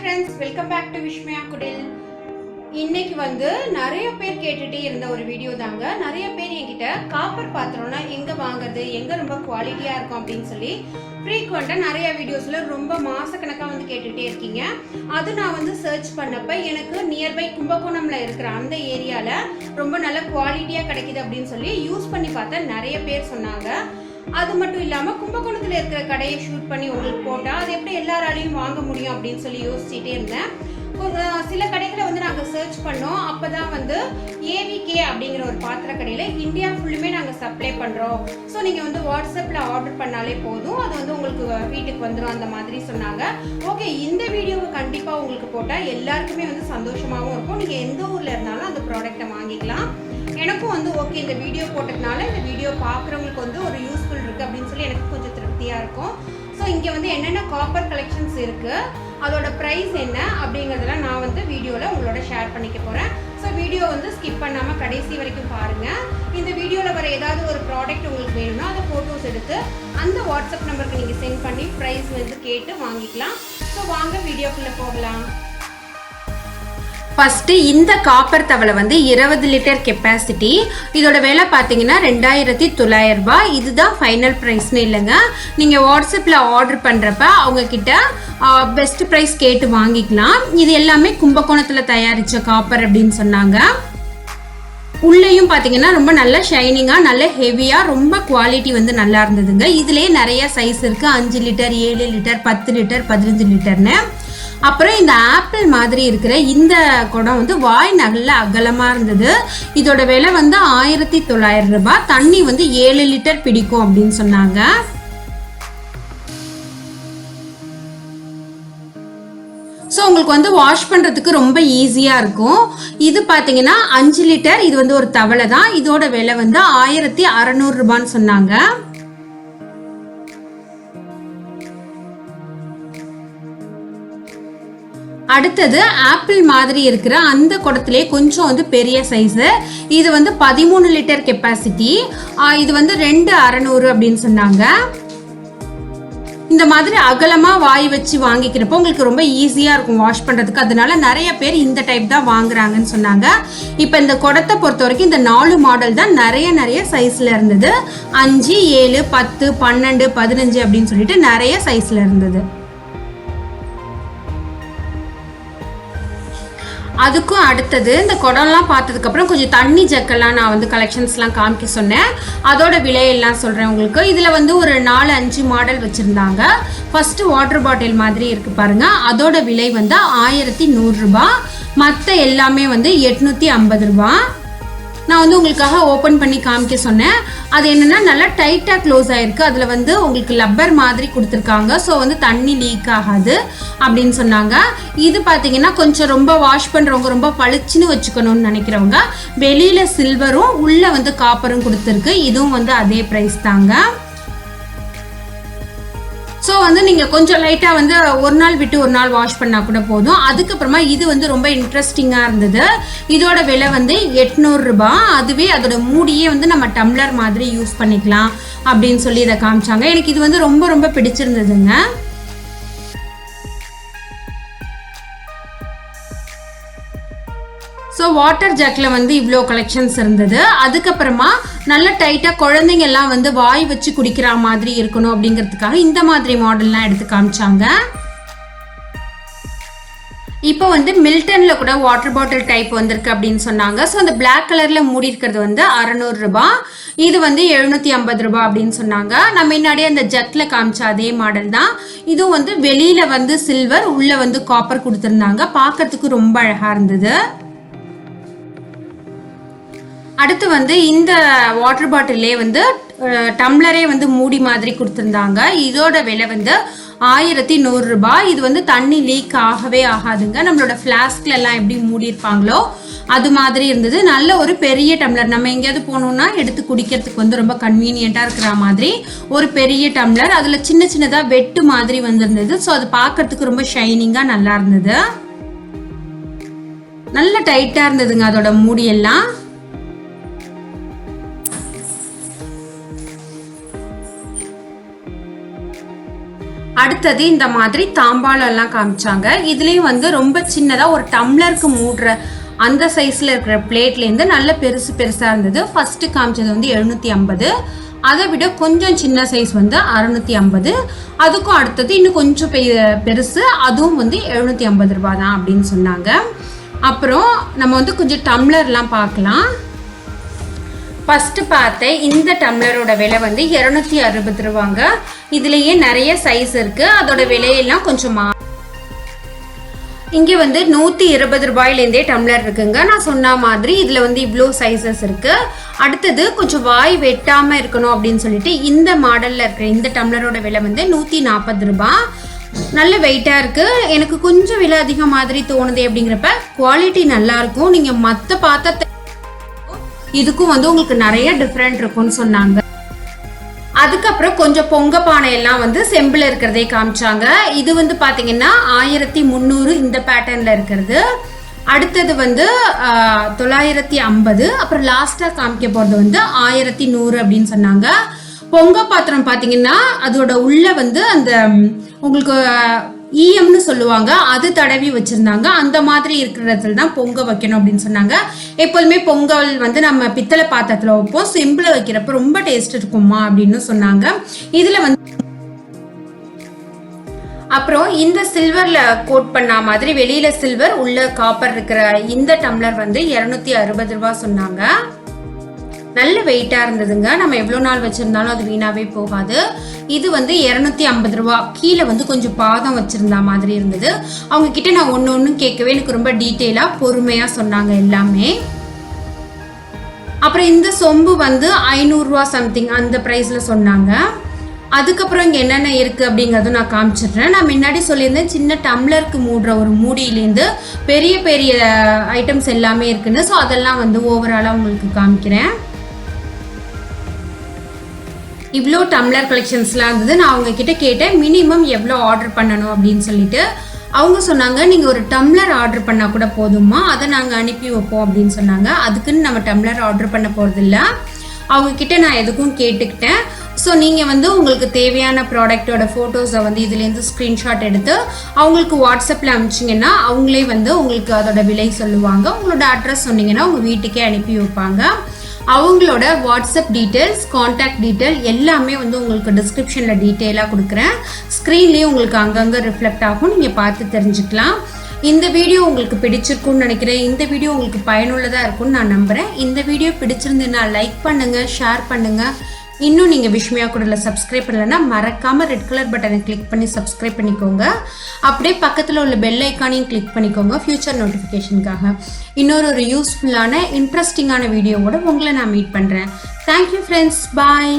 Friends welcome back to Vismaya Kudil இன்னைக்கு வந்து நிறைய பேர் கேட்டுட்டே இருந்த ஒரு வீடியோ தாங்க. நிறைய பேர் என்கிட்ட காப்பர் பாத்திரம்னா எங்கே வாங்குறது எங்கே ரொம்ப குவாலிட்டியாக இருக்கும் அப்படின்னு சொல்லி ஃப்ரீக்வெண்ட்டாக நிறைய வீடியோஸில் ரொம்ப மாதக்கணக்காக வந்து கேட்டுகிட்டே இருக்கீங்க. அது நான் வந்து சர்ச் பண்ணப்ப எனக்கு நியர்பை கும்பகோணமில் இருக்கிற அந்த ஏரியாவில் ரொம்ப நல்ல குவாலிட்டியாக கிடைக்கிது அப்படின்னு சொல்லி யூஸ் பண்ணி பார்த்தா நிறைய பேர் சொன்னாங்க. அது மட்டும் இல்லாமல் பக்கத்தில் இருக்கிற கடையை ஷூட் பண்ணி உங்களுக்கு போட்டால் அது எப்படி எல்லாராலையும் வாங்க முடியும் அப்படின்னு சொல்லி யோசிச்சுட்டே இருந்தேன். சில கடைகளை வந்து நாங்கள் சர்ச் பண்ணோம். அப்போ தான் வந்து ஏவிகே அப்படிங்கிற ஒரு பாத்திர கடையில் இந்தியா ஃபுல்லுமே நாங்கள் சப்ளை பண்ணுறோம் ஸோ நீங்கள் வந்து வாட்ஸ்அப்பில் ஆர்டர் பண்ணாலே போதும். அது வந்து உங்களுக்கு வீட்டுக்கு வந்துடும் அந்த மாதிரி சொன்னாங்க. ஓகே இந்த வீடியோவை கண்டிப்பாக உங்களுக்கு போட்டால் எல்லாருக்குமே வந்து சந்தோஷமாகவும் இருக்கும். நீங்கள் எந்த ஊரில் இருந்தாலும் அந்த ப்ராடக்ட்டை வாங்கிக்கலாம். எனக்கும் வந்து ஓகே இந்த வீடியோ போட்டதுனால இந்த வீடியோ பார்க்குறவங்களுக்கு வந்து ஒரு யூஸ்ஃபுல் இருக்குது அப்படின்னு சொல்லி எனக்கு கொஞ்சம் திருப்தியாக இருக்கும். ஸோ இங்கே வந்து என்னென்ன காப்பர் கலெக்ஷன்ஸ் இருக்குது அதோட ப்ரைஸ் என்ன அப்படிங்கிறதெல்லாம் நான் வந்து வீடியோவில் உங்களோட ஷேர் பண்ணிக்க போகிறேன் ஸோ வீடியோ வந்து ஸ்கிப் பண்ணாமல் கடைசி வரைக்கும் பாருங்கள் இந்த வீடியோவில் வர ஏதாவது ஒரு ப்ராடக்ட் உங்களுக்கு வேணும்னா அதை ஃபோட்டோஸ் எடுத்து அந்த வாட்ஸ்அப் நம்பருக்கு நீங்கள் சென்ட் பண்ணி ப்ரைஸ் வந்து கேட்டு வாங்கிக்கலாம். ஸோ வாங்க வீடியோக்குள்ளே போகலாம். ஃபஸ்ட்டு இந்த காப்பர் தவளை வந்து இருபது லிட்டர் கெப்பாசிட்டி இதோட விலை பார்த்தீங்கன்னா ரெண்டாயிரத்தி தொள்ளாயிரம் ரூபாய். இதுதான் ஃபைனல் ப்ரைஸ்னு இல்லைங்க. நீங்கள் வாட்ஸ்அப்பில் ஆர்டர் பண்ணுறப்ப அவங்கக்கிட்ட பெஸ்ட் ப்ரைஸ் கேட்டு வாங்கிக்கலாம். இது எல்லாமே கும்பகோணத்தில் தயாரித்த காப்பர் அப்படின்னு சொன்னாங்க. உள்ளேயும் பார்த்தீங்கன்னா ரொம்ப நல்ல ஷைனிங்காக நல்ல ஹெவியாக ரொம்ப குவாலிட்டி வந்து நல்லா இருந்ததுங்க. இதுலேயே நிறைய சைஸ் இருக்குது அஞ்சு லிட்டர் ஏழு லிட்டர் பத்து லிட்டர் பதினஞ்சு லிட்டர்னு அப்புறம் இந்த ஆப்பிள் மாதிரி இருக்கிற இந்த குடம் வந்து வாய் நல்ல அகலமாக இருந்தது. இதோட விலை வந்து ஆயிரத்தி தொள்ளாயிரம் ரூபாய். தண்ணி வந்து ஏழு லிட்டர் பிடிக்கும் அப்படின்னு சொன்னாங்க. ஸோ உங்களுக்கு வந்து வாஷ் பண்ணுறதுக்கு ரொம்ப ஈஸியாக இருக்கும். இது பார்த்தீங்கன்னா அஞ்சு லிட்டர். இது வந்து ஒரு தவளை தான். இதோட விலை வந்து ஆயிரத்தி அறநூறுபான்னு சொன்னாங்க. அடுத்தது ஆப்பிள் மாதிரி இருக்கிற அந்த குடத்திலே கொஞ்சம் வந்து பெரிய சைஸு இது வந்து பதிமூணு லிட்டர் கெப்பாசிட்டி இது வந்து ரெண்டு அறநூறு அப்படின்னு சொன்னாங்க. இந்த மாதிரி அகலமாக வாய் வச்சு வாங்கிக்கிறப்போ உங்களுக்கு ரொம்ப ஈஸியாக இருக்கும் வாஷ் பண்ணுறதுக்கு அதனால நிறைய பேர் இந்த டைப் தான் வாங்குறாங்கன்னு சொன்னாங்க. இப்போ இந்த குடத்தை பொறுத்த வரைக்கும் இந்த நாலு மாடல் தான் நிறைய நிறைய சைஸில் இருந்தது. அஞ்சு ஏழு பத்து பன்னெண்டு பதினஞ்சு அப்படின்னு சொல்லிட்டு நிறைய சைஸில் இருந்தது. அதுக்கும் அடுத்தது இந்த குடம்லாம் பார்த்ததுக்கப்புறம் கொஞ்சம் தண்ணி ஜக்கெல்லாம் நான் வந்து கலெக்ஷன்ஸ்லாம் காமிக்க சொன்னேன். அதோட விலையெல்லாம் சொல்கிறேன் உங்களுக்கு. இதில் வந்து ஒரு நாலு அஞ்சு மாடல் வச்சுருந்தாங்க. ஃபஸ்ட்டு வாட்டர் பாட்டில் மாதிரி இருக்குது பாருங்கள் அதோட விலை வந்து ஆயிரத்தி நூறுரூபா மற்ற எல்லாமே வந்து எட்நூற்றி ஐம்பது ரூபா நான் வந்து உங்களுக்காக ஓப்பன் பண்ணி காமிக்க சொன்னேன். அது என்னென்னா நல்லா டைட்டாக க்ளோஸ் ஆகிருக்கு அதில் வந்து உங்களுக்கு லப்பர் மாதிரி கொடுத்துருக்காங்க. ஸோ வந்து தண்ணி லீக் ஆகாது அப்படின்னு சொன்னாங்க. இது பார்த்தீங்கன்னா கொஞ்சம் ரொம்ப வாஷ் பண்ணுறவங்க ரொம்ப பளிச்சுன்னு வச்சுக்கணும்னு நினைக்கிறவங்க வெளியில் சில்வரும் உள்ளே வந்து காப்பரும் கொடுத்துருக்கு. இதுவும் வந்து அதே ப்ரைஸ் தாங்க. வந்து நீங்கள் கொஞ்சம் லைட்டாக வந்து ஒரு நாள் விட்டு ஒரு நாள் வாஷ் பண்ணால் கூட போதும். அதுக்கப்புறமா இது வந்து ரொம்ப இன்ட்ரெஸ்டிங்காக இருந்தது. இதோட விலை வந்து எட்நூறுரூபா அதுவே அதோட மூடியே வந்து நம்ம டம்ளர் மாதிரி யூஸ் பண்ணிக்கலாம் அப்படின்னு சொல்லி இதை காமிச்சாங்க. எனக்கு இது வந்து ரொம்ப ரொம்ப பிடிச்சிருந்ததுங்க. ஸோ வாட்டர் ஜக்கில் வந்து இவ்வளோ கலெக்ஷன்ஸ் இருந்தது. அதுக்கப்புறமா நல்ல டைட்டாக குழந்தைங்க எல்லாம் வந்து வாய் வச்சு குடிக்கிற மாதிரி இருக்கணும் அப்படிங்கிறதுக்காக இந்த மாதிரி மாடல்லாம் எடுத்து காமிச்சாங்க. இப்போ வந்து மில்டனில் கூட வாட்டர் பாட்டில் டைப் வந்திருக்கு அப்படின்னு சொன்னாங்க. ஸோ அந்த பிளாக் கலரில் மூடி இருக்கிறது வந்து அறநூறுரூபா இது வந்து எழுநூற்றி ஐம்பது ரூபா அப்படின்னு சொன்னாங்க. நம்ம முன்னாடியே அந்த ஜக்கில் காமிச்ச அதே மாடல் தான். இதுவும் வந்து வெளியில் வந்து சில்வர் உள்ளே வந்து காப்பர் கொடுத்துருந்தாங்க. பார்க்கறதுக்கு ரொம்ப அழகாக இருந்தது. அடுத்து வந்து இந்த வாட்டர் பாட்டிலே வந்து டம்ளரே வந்து மூடி மாதிரி கொடுத்துருந்தாங்க. இதோட விலை வந்து ஆயிரத்தி நூறுரூபா இது வந்து தண்ணி லீக் ஆகவே ஆகாதுங்க. நம்மளோட ஃப்ளாஸ்க்ல எல்லாம் எப்படி மூடியிருப்பாங்களோ அது மாதிரி இருந்தது. நல்ல ஒரு பெரிய டம்ளர் நம்ம எங்கேயாவது போகணுன்னா எடுத்து குடிக்கிறதுக்கு வந்து ரொம்ப கன்வீனியண்ட்டாக இருக்கிற மாதிரி ஒரு பெரிய டம்ளர் அதில் சின்ன சின்னதாக வெட்டு மாதிரி வந்திருந்தது. ஸோ அது பார்க்கறதுக்கு ரொம்ப ஷைனிங்காக நல்லா இருந்தது. நல்ல டைட்டாக இருந்ததுங்க அதோட மூடியெல்லாம். அடுத்தது இந்த மாதிரி தாம்பாளம் எல்லாம் காமிச்சாங்க. இதுலயும் வந்து ரொம்ப சின்னதா ஒரு டம்ளருக்கு மூடுற அந்த சைஸ்ல இருக்கிற பிளேட்லேருந்து நல்ல பெருசு பெருசா இருந்தது. ஃபர்ஸ்ட் காமிச்சது வந்து எழுநூத்தி ஐம்பது. அதை விட கொஞ்சம் சின்ன சைஸ் வந்து அறுநூத்தி ஐம்பது. அதுக்கும் அடுத்தது இன்னும் கொஞ்சம் பெ- பெருசு அதுவும் வந்து எழுநூத்தி ஐம்பது ரூபாய் தான் அப்படின்னு சொன்னாங்க. அப்புறம் நம்ம வந்து கொஞ்சம் டம்ளர்லாம் பார்க்கலாம். ஃபஸ்ட்டு பார்த்தேன் இந்த டம்ளரோட விலை வந்து இரநூத்தி அறுபது ரூபாங்க. இதுலேயே நிறைய சைஸ் இருக்குது அதோட விலையெல்லாம் கொஞ்சம் மா இங்கே வந்து நூற்றி இருபது ரூபாயிலேருந்தே டம்ளர் இருக்குங்க. நான் சொன்ன மாதிரி இதில் வந்து இவ்வளோ சைஸஸ் இருக்குது அடுத்தது கொஞ்சம் வாய் வெட்டாமல் இருக்கணும் அப்படின்னு சொல்லிட்டு இந்த மாடலில் இருக்கிற இந்த டம்ளரோட விலை வந்து நூற்றி நாற்பது ரூபா. நல்ல வெயிட்டாக இருக்குது எனக்கு கொஞ்சம் விலை அதிகம் மாதிரி தோணுது அப்படிங்கிறப்ப குவாலிட்டி நல்லாயிருக்கும் நீங்கள் மற்ற பாத்திரத்தை இதுக்கும் வந்து உங்களுக்கு நிறைய டிஃப்ரெண்ட் இருக்கும்னு சொன்னாங்க. அதுக்கப்புறம் கொஞ்சம் பொங்க பானை எல்லாம் வந்து செம்பில் இருக்கிறதே காமிச்சாங்க. இது வந்து பார்த்தீங்கன்னா ஆயிரத்தி முந்நூறு இந்த பேட்டர்னில் இருக்கிறது. அடுத்தது வந்து தொள்ளாயிரத்தி ஐம்பது. அப்புறம் லாஸ்ட்டாக காமிக்க போகிறது வந்து ஆயிரத்தி நூறு அப்படின்னு சொன்னாங்க. பொங்க பாத்திரம் பார்த்தீங்கன்னா அதோட உள்ள வந்து அந்த உங்களுக்கு ஈயம்னு சொல்லுவாங்க. அது தடவி வச்சிருந்தாங்க. அந்த மாதிரி இருக்கிறதுல தான் பொங்க வைக்கணும் அப்படின்னு சொன்னாங்க. எப்போதுமே பொங்கல் வந்து நம்ம பித்தளை பாத்திரத்துல வைப்போம். செம்பில் வைக்கிறப்ப ரொம்ப டேஸ்ட் இருக்குமா அப்படின்னு சொன்னாங்க. இதுல வந்து அப்புறம் இந்த சில்வர்ல கோட் பண்ண மாதிரி வெளியில சில்வர் உள்ள காப்பர் இருக்கிற இந்த டம்ளர் வந்து இருநூத்தி அறுபது ரூபா சொன்னாங்க. நல்ல வெயிட்டாக இருந்ததுங்க. நம்ம எவ்வளோ நாள் வச்சுருந்தாலும் அது வீணாகவே போகாது. இது வந்து இரநூத்தி ஐம்பது ரூபா. கீழே வந்து கொஞ்சம் பாதம் வச்சுருந்தா மாதிரி இருந்தது. அவங்க கிட்ட நான் ஒன்று ஒன்றும் கேட்கவே எனக்கு ரொம்ப டீட்டெயிலாக பொறுமையாக சொன்னாங்க எல்லாமே. அப்புறம் இந்த சொம்பு வந்து ஐநூறுரூவா சம்திங் அந்த ப்ரைஸில் சொன்னாங்க. அதுக்கப்புறம் இங்கே என்னென்ன இருக்குது அப்படிங்கிறதும் நான் காமிச்சிடுறேன். நான் முன்னாடி சொல்லியிருந்தேன் சின்ன டம்ளருக்கு மூடுற ஒரு மூடியிலேருந்து பெரிய பெரிய ஐட்டம்ஸ் எல்லாமே இருக்குன்னு. ஸோ அதெல்லாம் வந்து ஓவராலாக உங்களுக்கு காமிக்கிறேன். இவ்வளோ டம்ளர் கலெக்ஷன்ஸ்லாம் இருந்தது. நான் அவங்க கிட்ட கேட்டேன் மினிமம் எவ்வளோ ஆர்டர் பண்ணணும்? அப்படின்னு சொல்லிட்டு. அவங்க சொன்னாங்க நீங்கள் ஒரு டம்ளர் ஆர்டர் பண்ணால் கூட போதுமா அதை நாங்கள் அனுப்பி வைப்போம் அப்படின்னு சொன்னாங்க. அதுக்குன்னு நம்ம டம்ளர் ஆர்டர் பண்ண போகிறதில்ல அவங்க கிட்ட நான் எதுக்கும் கேட்டுக்கிட்டேன். ஸோ நீங்கள் வந்து உங்களுக்கு தேவையான ப்ராடக்ட்டோட ஃபோட்டோஸை வந்து இதுலேருந்து ஸ்க்ரீன்ஷாட் எடுத்து அவங்களுக்கு வாட்ஸ்அப்பில் அனுப்பிச்சிங்கன்னா அவங்களே வந்து உங்களுக்கு அதோட விலை சொல்லுவாங்க. உங்களோட அட்ரஸ் சொன்னீங்கன்னா உங்கள் வீட்டுக்கே அனுப்பி வைப்பாங்க. அவங்களோட வாட்ஸ்அப் டீட்டெயில்ஸ் காண்டாக்ட் டீட்டெயில் எல்லாமே வந்து உங்களுக்கு டிஸ்கிரிப்ஷனில் டீட்டெயிலாக கொடுக்குறேன். ஸ்க்ரீன்லேயும் உங்களுக்கு அங்கங்கே ரிஃப்ளெக்ட் ஆகும். நீங்கள் பார்த்து தெரிஞ்சுக்கலாம். இந்த வீடியோ உங்களுக்கு பிடிச்சிருக்கும்னு நினைக்கிறேன். இந்த வீடியோ உங்களுக்கு பயனுள்ளதாக இருக்கும்னு நான் நம்புகிறேன் இந்த வீடியோ பிடிச்சிருந்ததுன்னா லைக் பண்ணுங்கள் ஷேர் பண்ணுங்கள் இன்னும் நீங்கள் விஷ்மியா கூட சப்ஸ்கிரைப் பண்ணலைன்னா மறக்காமல் ரெட் கலர் பட்டனை கிளிக் பண்ணி சப்ஸ்கிரைப் பண்ணிக்கோங்க. அப்படியே பக்கத்தில் உள்ள பெல் ஐக்கானையும் கிளிக் பண்ணிக்கோங்க ஃப்யூச்சர் நோட்டிஃபிகேஷனுக்காக இன்னொரு ஒரு யூஸ்ஃபுல்லான இன்ட்ரெஸ்டிங்கான வீடியோவோட உங்களை நான் மீட் பண்ணுறேன் தேங்க்யூ ஃப்ரெண்ட்ஸ் பாய்